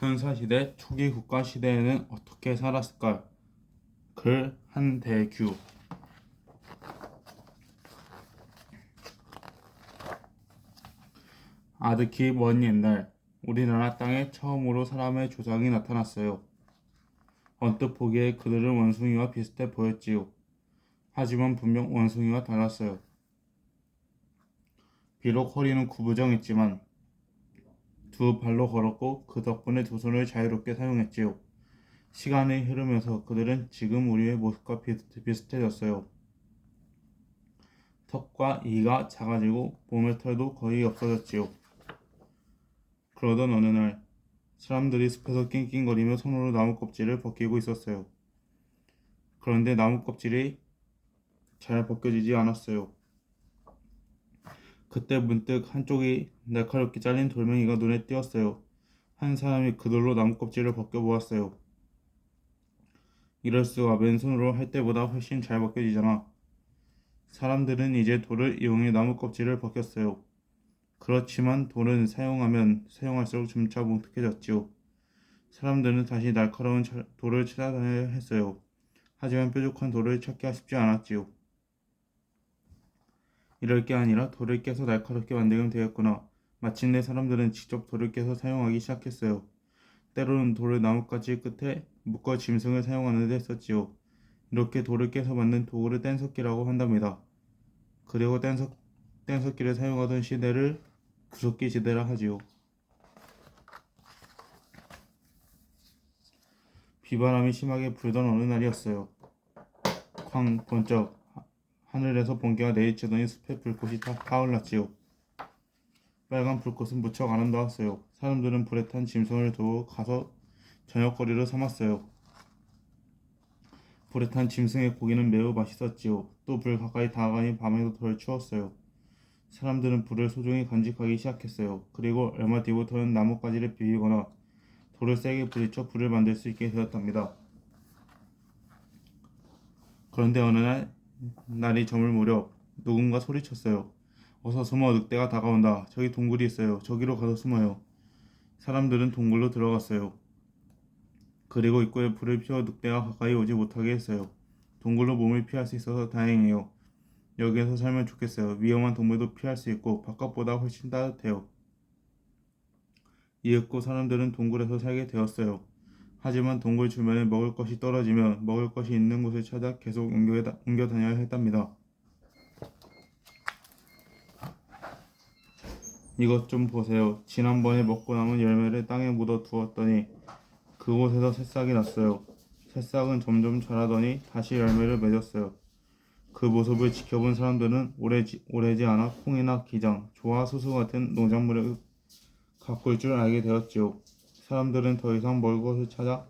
선사시대 초기 국가 시대에는 어떻게 살았을까? 글 한대규 아득히 먼 옛날 우리나라 땅에 처음으로 사람의 조상이 나타났어요. 언뜻 보기에 그들은 원숭이와 비슷해 보였지요. 하지만 분명 원숭이와 달랐어요. 비록 허리는 구부정했지만 두 발로 걸었고 그 덕분에 두 손을 자유롭게 사용했지요. 시간이 흐르면서 그들은 지금 우리의 모습과 비슷- 비슷 해졌어요. 턱과 이가 작아지고 몸의 털도 거의 없어졌지요. 그러던 어느 날 사람들이 숲에서 낑낑거리며 손으로 나무 껍질을 벗기고 있었어요. 그런데 나무 껍질이 잘 벗겨지지 않았어요. 그때 문득 한쪽이 날카롭게 잘린 돌멩이가 눈에 띄었어요. 한 사람이 그들로 나무 껍질을 벗겨 보았어요. 이럴 수가 왼손으로 할 때보다 훨씬 잘 벗겨지잖아. 사람들은 이제 돌을 이용해 나무 껍질을 벗겼어요. 그렇지만 돌은 사용하면 사용할수록 점차 뭉툭해졌지요. 사람들은 다시 날카로운 차- 돌을 찾아다녀야 했어요. 하지만 뾰족한 돌을 찾기가 쉽지 않았지요. 이럴 게 아니라 돌을 깨서 날카롭게 만들면 되겠구나. 마침내 사람들은 직접 돌을 깨서 사용하기 시작했어요. 때로는 돌을 나뭇가지 끝에 묶어 짐승을 사용하는 데 썼지요. 이렇게 돌을 깨서 만든 도구를 뗀석기라고 한답니다. 그리고 뗀석, 뗀석기를 사용하던 시대를 구석기 시대라 하지요. 비바람이 심하게 불던 어느 날이었어요. 쾅 번쩍 하- 하늘에서 번개가 내리치더니 숲에 불꽃이 타, 타올랐지요. 빨간 불꽃은 무척 아름다웠어요. 사람들은 불에 탄 짐승을 두고 가서 저녁거리로 삼았어요. 불에 탄 짐승의 고기는 매우 맛있었지요. 또 불 가까이 다가가니 밤에도 덜 추웠어요. 사람들은 불을 소중히 간직하기 시작했어요. 그리고 얼마 뒤부터는 나뭇가지를 비비거나 돌을 세게 부딪혀 불을 만들 수 있게 되었답니다. 그런데 어느 날 날이 저물 무렵 누군가 소리쳤어요. 어서 숨어 늑대가 다가온다. 저기 동굴이 있어요. 저기로 가서 숨어요. 사람들은 동굴로 들어갔어요. 그리고 입구에 불을 피워 늑대가 가까이 오지 못하게 했어요. 동굴로 몸을 피할 수 있어서 다행이에요. 여기에서 살면 좋겠어요. 위험한 동물도 피할 수 있고 바깥보다 훨씬 따뜻해요. 이윽고 사람들은 동굴에서 살게 되었어요. 하지만 동굴 주변에 먹을 것이 떨어지면 먹을 것이 있는 곳을 찾아 계속 옮겨, 옮겨 다녀야 했답니다. 이것 좀 보세요. 지난번에 먹고 남은 열매를 땅에 묻어 두었더니 그곳에서 새싹이 났어요. 새싹은 점점 자라더니 다시 열매를 맺었어요. 그 모습을 지켜본 사람들은 오래지, 오래지 않아 콩이나 기장, 조와 수수 같은 농작물을 가꿀 줄 알게 되었지요. 사람들은 더 이상 멀 곳을 찾아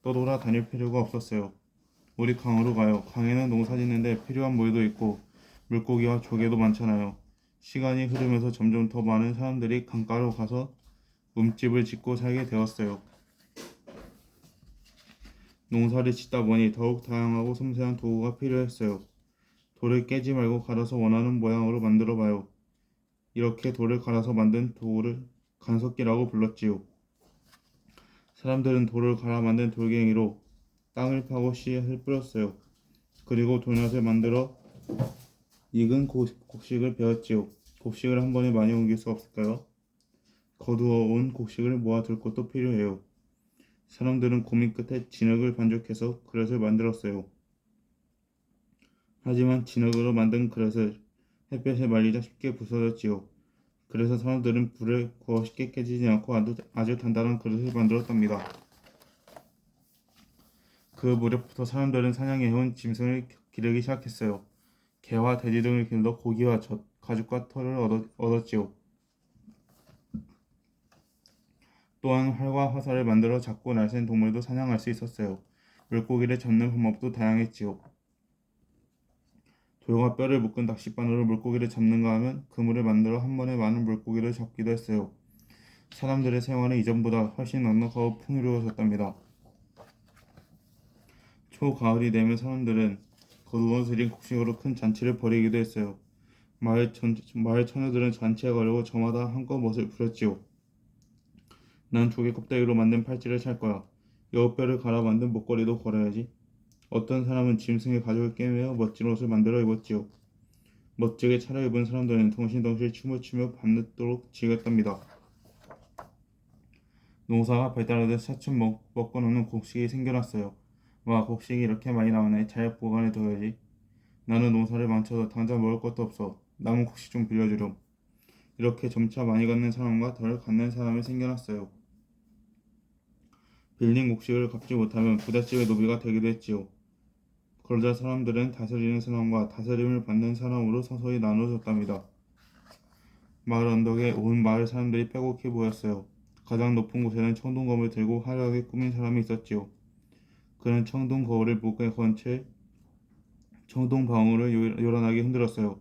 떠돌아 다닐 필요가 없었어요. 우리 강으로 가요. 강에는 농사 짓는데 필요한 물도 있고 물고기와 조개도 많잖아요. 시간이 흐르면서 점점 더 많은 사람들이 강가로 가서 움집을 짓고 살게 되었어요. 농사를 짓다 보니 더욱 다양하고 섬세한 도구가 필요했어요. 돌을 깨지 말고 갈아서 원하는 모양으로 만들어 봐요. 이렇게 돌을 갈아서 만든 도구를 간석기라고 불렀지요. 사람들은 돌을 갈아 만든 돌갱이로 땅을 파고 씨앗을 뿌렸어요. 그리고 돌낫을 만들어 익은 고- 곡식을 베었지요. 곡식을 한 번에 많이 옮길 수 없을까요? 거두어 온 곡식을 모아둘 것도 필요해요. 사람들은 고민 끝에 진흙을 반죽해서 그릇을 만들었어요. 하지만 진흙으로 만든 그릇을 햇볕에 말리자 쉽게 부서졌지요. 그래서 사람들은 불을 구워 쉽게 깨지지 않고 아주, 아주 단단한 그릇을 만들었답니다. 그 무렵부터 사람들은 사냥해온 짐승을 기르기 시작했어요. 개와 돼지 등을 길러 고기와 젖, 가죽과 털을 얻었, 얻었지요. 또한 활과 화살을 만들어 작고 날쌘 동물도 사냥할 수 있었어요. 물고기를 잡는 방법도 다양했지요. 돌과 뼈를 묶은 낚싯바늘로 물고기를 잡는가 하면 그물을 만들어 한 번에 많은 물고기를 잡기도 했어요. 사람들의 생활은 이전보다 훨씬 넉넉하고 풍요로워졌답니다. 초가을이 되면 사람들은 거두어 들인 곡식으로 큰 잔치를 벌이기도 했어요. 마을, 전, 마을 처녀들은 잔치에 가려고 저마다 한껏 멋을 부렸지요. 난 조개 껍데기로 만든 팔찌를 찰 거야. 여우뼈를 갈아 만든 목걸이도 걸어야지. 어떤 사람은 짐승의 가죽을 꿰매어 멋진 옷을 만들어 입었지요. 멋지게 차려입은 사람들은 덩실덩실 춤을 추며 밤늦도록 즐겼답니다. 농사가 발달하듯 차츰 먹, 먹고 노는 곡식이 생겨났어요. 와 곡식이 이렇게 많이 나오네. 잘 보관해 둬야지. 나는 농사를 망쳐서 당장 먹을 것도 없어. 남은 곡식 좀 빌려주렴. 이렇게 점차 많이 갖는 사람과 덜 갖는 사람이 생겨났어요. 빌린 곡식을 갚지 못하면 부잣집의 노비가 되기도 했지요. 그러자 사람들은 다스리는 사람과 다스림을 받는 사람으로 서서히 나눠졌답니다. 마을 언덕에 온 마을 사람들이 빼곡히 모였어요. 가장 높은 곳에는 청동검을 들고 화려하게 꾸민 사람이 있었지요. 그는 청동 거울을 목에 건 채 청동 방울을 요- 요란하게 흔들었어요.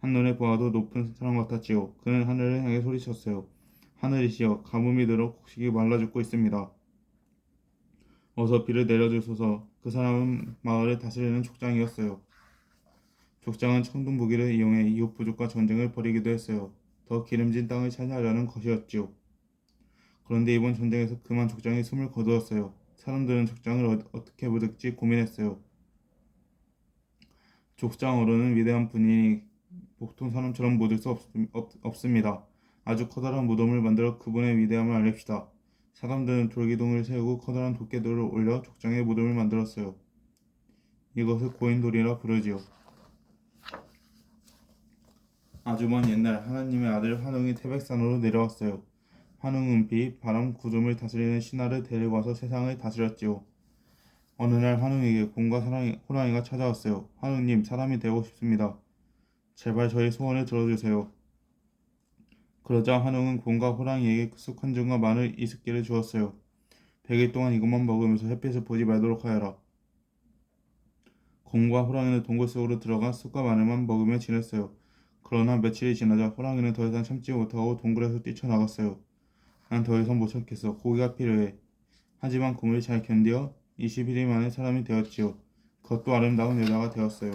한눈에 보아도 높은 사람 같았지요. 그는 하늘을 향해 소리쳤어요. 하늘이시여, 가뭄이 들어 곡식이 말라 죽고 있습니다. 어서 비를 내려주소서. 그 사람은 마을을 다스리는 족장이었어요. 족장은 청동 무기를 이용해 이웃 부족과 전쟁을 벌이기도 했어요. 더 기름진 땅을 차지하려는 것이었지요. 그런데 이번 전쟁에서 그만 족장이 숨을 거두었어요. 사람들은 족장을 어, 어떻게 무득지 고민했어요. 족장 어른은 위대한 분이니 보통 사람처럼 묻을 수 없, 없, 없 습니다. 아주 커다란 무덤을 만들어 그분의 위대함을 알립시다. 사람들은 돌기둥을 세우고 커다란 도깨들을 올려 족장에 무덤을 만들었어요. 이것을 고인돌이라 부르지요. 아주 먼 옛날 하나님의 아들 환웅이 태백산으로 내려왔어요. 환웅은 비, 바람, 구름을 다스리는 신하를 데리고 와서 세상을 다스렸지요. 어느 날 환웅에게 곰과 사랑이, 호랑이가 찾아왔어요. 환웅님, 사람이 되고 싶습니다. 제발 저희 소원을 들어주세요. 그러자 환웅은 곰과 호랑이에게 쑥한 줌과 마늘 이스키를 주었어요. 100일 동안 이것만 먹으면서 햇빛을 보지 말도록 하여라. 곰과 호랑이는 동굴 속으로 들어가 쑥과 마늘만 먹으며 지냈어요. 그러나 며칠이 지나자 호랑이는 더 이상 참지 못하고 동굴에서 뛰쳐나갔어요. 난 더 이상 못 참겠어. 고기가 필요해. 하지만 곰을 잘 견디어 21일 만에 사람이 되었지요. 그것도 아름다운 여자가 되었어요.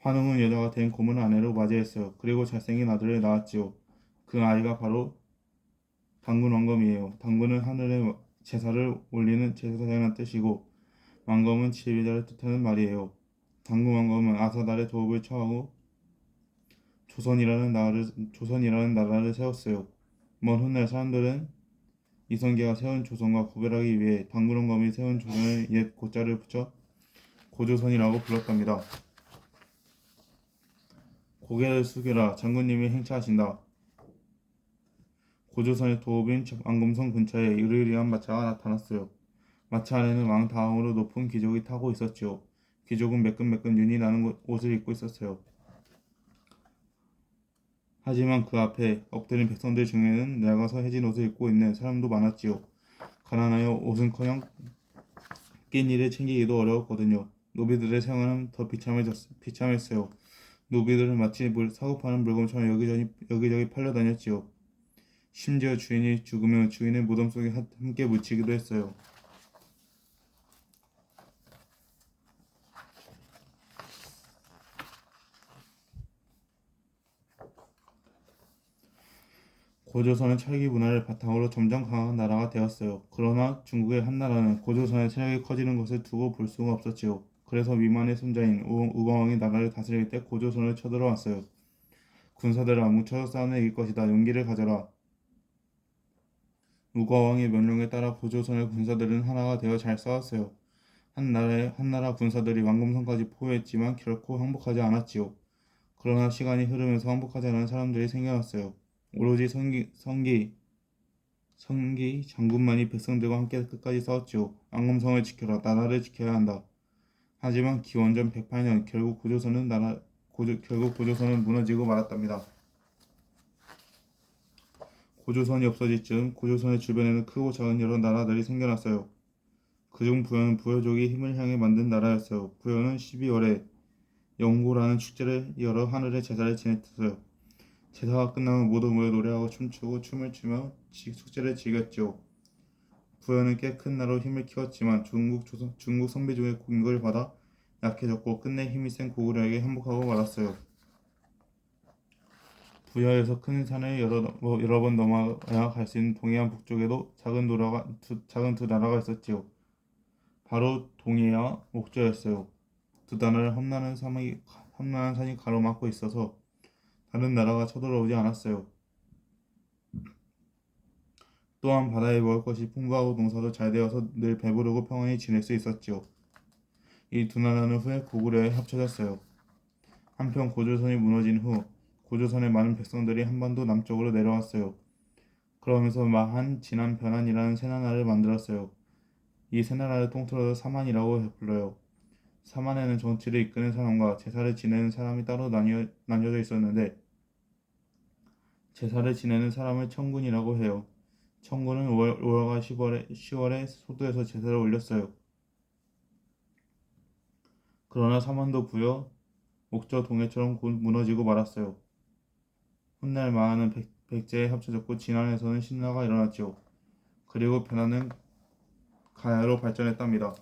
환웅은 여자가 된 곰을 아내로 맞이했어요. 그리고 잘생긴 아들을 낳았지요. 그 아이가 바로 당군 왕검이에요. 당군은 하늘에 제사를 올리는 제사장이라는 뜻이고 왕검은 지휘자를 뜻하는 말이에요. 당군 왕검은 아사달의 도읍을 처하고 조선이라는 나라를 조선이라는 나라를 세웠어요. 먼 훗날 사람들은 이성계가 세운 조선과 구별하기 위해 왕검이 세운 조선의 옛 고자를 붙여 고조선이라고 불렀답니다. 고개를 숙여라 장군님이 행차하신다. 고조선의 도읍인 왕금성 근처에 으르리한 마차가 나타났어요. 마차 안에는 왕 다음으로 높은 귀족이 타고 있었지요. 귀족은 매끈매끈 윤이 나는 옷- 옷을 입고 있었어요. 하지만 그 앞에 엎드린 백성들 중에는 낡아서 해진 옷을 입고 있는 사람도 많았지요. 가난하여 옷은커녕 깻잎을 챙기기도 어려웠거든요. 노비들의 생활은 더 비참해졌, 비참했어요. 노비들은 마치 물, 사고 파는 물건처럼 여기저기, 여기저기 팔려 다녔지요. 심지어 주인이 죽으면 주인의 무덤 속에 하- 함께 묻히기도 했어요. 고조선은 철기 문화를 바탕으로 점점 강한 나라가 되었어요. 그러나 중국의 한 나라는 고조선의 세력이 커지는 것을 두고 볼 수가 없었지요. 그래서 위만의 손자인 우- 우광왕이 나라를 다스릴 때 고조선을 쳐들어왔어요. 군사들아 뭉쳐서 싸우는 이길 것이다. 용기를 가져라. 우과왕의 명령에 따라 고조선의 군사들은 하나가 되어 잘 싸웠어요. 한 나라의 한 나라 군사들이 왕금성까지 포위했지만 결코 항복하지 않았지요. 그러나 시간이 흐르면서 항복하지 않은 사람들이 생겨났어요. 오로지 성기 성기 성기 장군만이 백성들과 함께 끝까지 싸웠지요. 왕금성을 지켜라. 나라를 지켜야 한다. 하지만 기원전 108년 결국 고조선은 나라 고조, 결국 고조선은 무너지고 말았답니다. 고조선이 없어질 즈음 고조선의 주변에는 크고 작은 여러 나라들이 생겨났어요. 그중 부여는 부여족이 힘을 향해 만든 나라였어요. 부여는 12월에 영고라는 축제를 열어 하늘의 제사를 지냈어요. 제사가 끝나면 모두 모여 노래하고 춤추고 춤을 추며 지- 축제를 즐겼죠. 부여는 꽤 큰 나라로 힘을 키웠지만 중국 조선, 중국 선비족의 공격을 받아 약해졌고 끝내 힘이 센 고구려에게 항복하고 말았어요. 부여에서 큰 산을 여러, 뭐 여러 번 넘어야 갈 수 있는 동해안 북쪽에도 작은 도라가 두, 작은 두 나라가 있었지요. 바로 동해와 목조였어요. 두 나라를 험난한 산이 험난한 산이 가로막고 있어서 다른 나라가 쳐들어오지 않았어요. 또한 바다에 먹을 것이 풍부하고 농사도 잘 되어서 늘 배부르고 평안히 지낼 수 있었지요. 이 두 나라는 후에 고구려에 합쳐졌어요. 한편 고조선이 무너진 후 고조선의 많은 백성들이 한반도 남쪽으로 내려왔어요. 그러면서 마한, 진안, 변한이라는 세 나라를 만들었어요. 이 세 나라를 통틀어서 사만이라고 불러요. 사만에는 정치를 이끄는 사람과 제사를 지내는 사람이 따로 나뉘어, 나뉘어져 있었는데 제사를 지내는 사람을 청군이라고 해요. 청군은 5월, 5월과 10월에, 10월에 소도에서 제사를 올렸어요. 그러나 사만도 부여, 목조 동해처럼 곧 무너지고 말았어요. 훗날 마하는 백, 백제에 합쳐졌고 진안에서는 신라가 일어났지요. 그리고 변화는 가야로 발전했답니다.